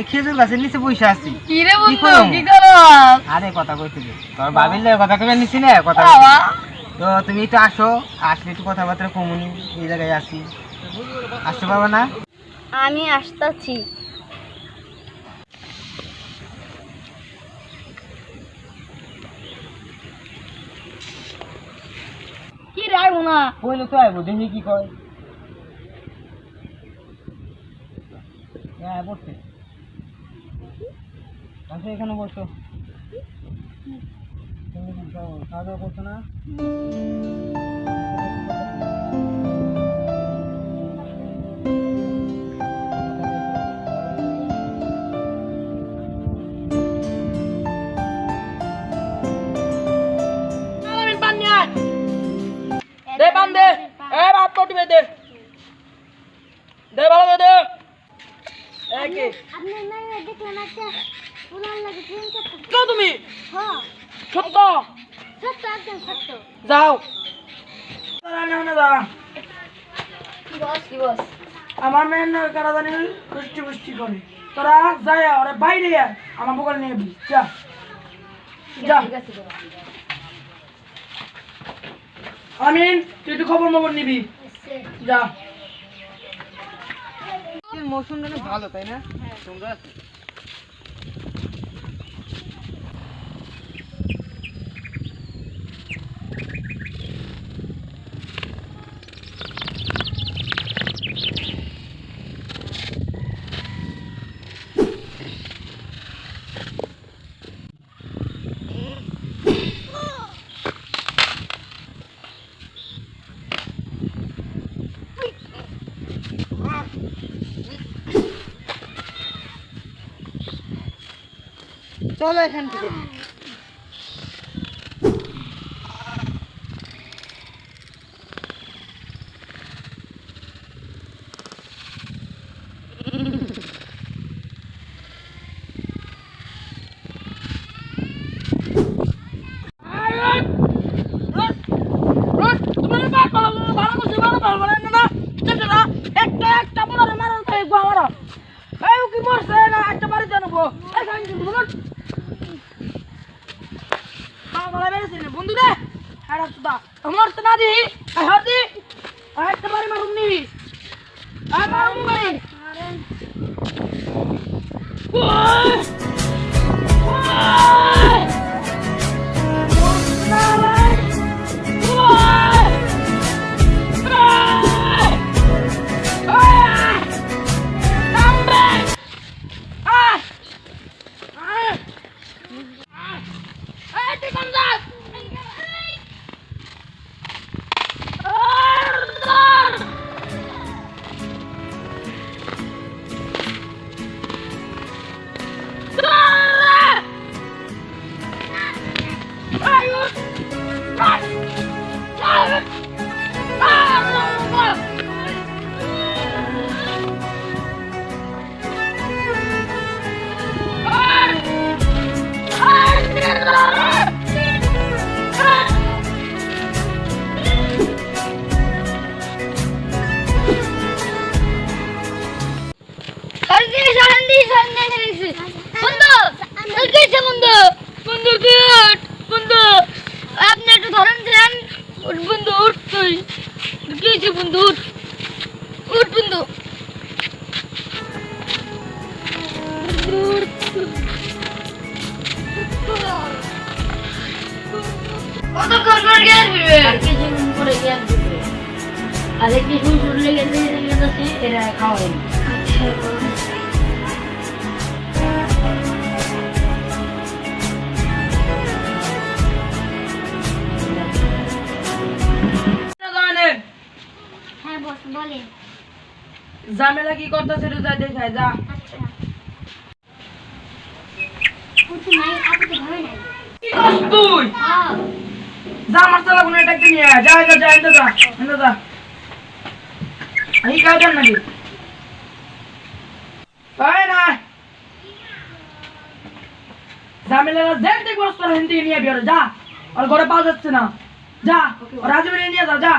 এই খেজুর গাছের নিচে বসে আছি। কি রে কি বন্ধু করো? কি করো আরে কথা কইছিলি তোর বাবির কথা কইবে নিছি না কথা তো তুমি একটু আসো আসলে একটু কথাবার্তা কমুনি এই জায়গায় আসি আসতে পারবে না? আমি আসতেছি। কি রে না? কইলে তো আইবো দেখি কি কয়। হ্যাঁ আসো এখানে বসো। তুমি খাওয়া দাওয়া করছ না? কেউ তুমি। হ্যাঁ সত্য। যাও। আমার মেয়ের না কারা জানি পুষ্টি পুষ্টি করে। তোরা যাই ওরা বাইরে আয় আমার বকল নিয়ে যা। যা। আমিন তুই একটু খবর মবর নিবি। যা। মৌসুম যেন ভালো তাই না? তোমরা চলো এখান থেকে একটা একটা বলার মারার করে মারা এই কি মরছে না একটা বাড়ি জানব এই গান দিন বলুন বাবা বেরেছে না বন্ধু রে হাড়া সুদা আমার তো না দি হাতি একটা বাড়ি মারুম নি আয় মারুম হয়েছে বন্ধু উঠ। উঠ বন্ধু। কতক্ষণ পর গ্যাস দিবে? কিছুক্ষণ পরে গ্যাস দিবে। আর একটু সুন্দর লেগে গেছে এরা খাওয়াই ঝামেলা কি করতেছে যা দেখায় যা। আচ্ছা। তুই হ্যাঁ যা আমার চালা কোনো একটা নিয়ে। যা যা যা এনে যা এনে যা। এই কাজ দেন নাকি? তাই না। ঝামেলা দেখ দেখ বস তোর হিন্দি নিয়ে বেরো। যা আর ঘরে পাওয়া যাচ্ছে না। যা রাজু নিয়ে যা যা।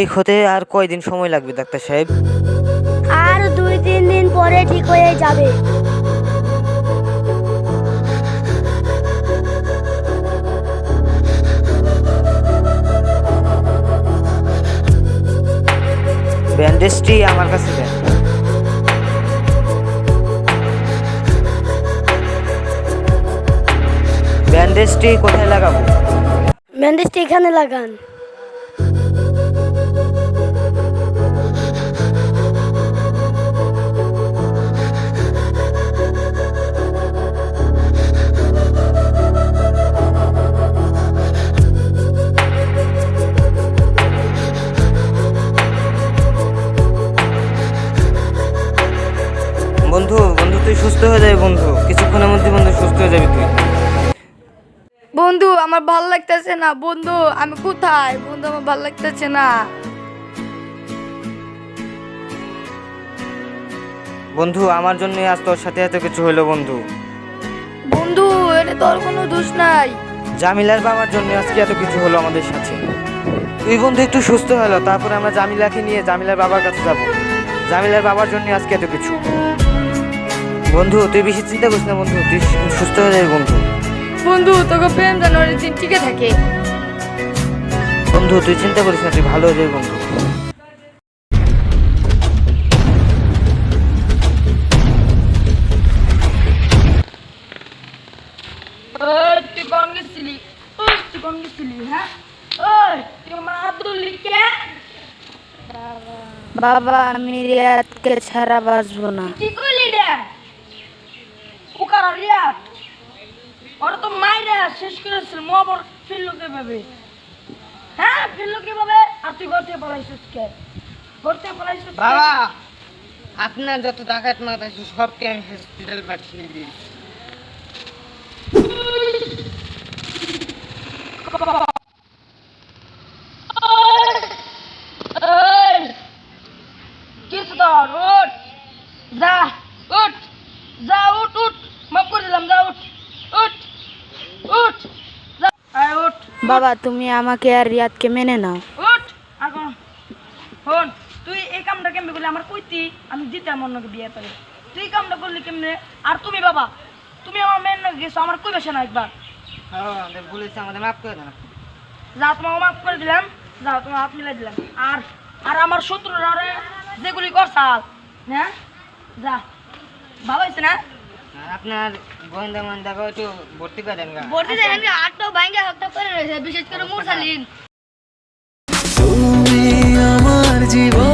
ঠিক হতে আর কয়দিন সময় লাগবে ডাক্তার সাহেব? আর দুই তিন দিন পরে ঠিক হয়ে যাবে। ব্যান্ডেজটি আমার কাছে দেন। ব্যান্ডেজটি কোথায় লাগাবো? ব্যান্ডেজটি এখানে লাগান। বন্ধু বন্ধু তুই সুস্থ হয়ে যাবে বন্ধু। কিছুক্ষণের মধ্যে বন্ধু সুস্থ হয়ে যাবি তুই। বন্ধু আমার ভালো লাগতেছে না। বন্ধু আমি কোথায়? বন্ধু আমার ভালো লাগতেছে না। বন্ধু আমার জন্য আজ তোর সাথে এত কিছু হলো বন্ধু। বন্ধু এটা তোর কোনো দোষ নাই। জামিলার বাবার জন্য আজকে এত কিছু হলো আমাদের সাথে। তুই বন্ধু একটু সুস্থ হলো তারপরে আমরা জামিলাকে নিয়ে জামিলার বাবার কাছে যাব। জামিলার বাবার জন্য আজকে এত কিছু। বন্ধু তুই বেশি চিন্তা করিস না বন্ধু তুই সুস্থ হয়ে যাবি বন্ধু। বন্ধু তোকে প্রেম জানুয়ারির দিন টিকে থাকে। বন্ধু তুই চিন্তা করিস না তুই ভালো হয়ে যাবি বন্ধু। তুই কোন গেছিলি তুই কোন গেছিলি হ্যাঁ? ওই তুই আমার হাত ধরলি বাবা আমি রিয়াদকে ছাড়া বাঁচবো না। কি করলি রে উকার রিয়া ওরা তো মাইরা শেষ করেছিল মোবর ফিরলো কীভাবে? হ্যাঁ ফিরলো কীভাবে? আর তুই ঘর পলাইছিস কে? ঘর পলাইছিস বাবা আপনার যত ডাকাত মাত আছে সবকে আমি হসপিটাল পাঠিয়ে দিয়েছি এই কিছু ধর উঠ যা উঠ যা উঠ উঠ মাফ করে দিলাম যা উঠ উঠ উঠ যা আয় উঠ বাবা তুমি আমাকে আর রিয়াদকে মেনে নাও। হন তুই এই কামটা কেমনে করলি? আমার কইতি আমি দিতাম অন্যকে বিয়ে করে। তুই কামটা করলি কেমনে? আর তুমি বাবা তুমি আমার মেয়ের নাকি গেছো আমার কই বেছে না একবার। হ্যাঁ আমাদের বলেছে আমাদের মাফ করে দেন যা তোমাকে মাফ করে দিলাম। যা তোমার হাত মিলাই দিলাম। আর আর আমার শত্রুরা যেগুলি করছাল হ্যাঁ? যা ভালো হয়েছে না? আপনার গোয়েন্দা মন্দাকে একটু ভর্তি করে দেন ভর্তি দেন আমি আটটা ভাঙ্গা হত্যা করে রয়েছে বিশেষ করে মুরসালিন। তুমি আমার জীবন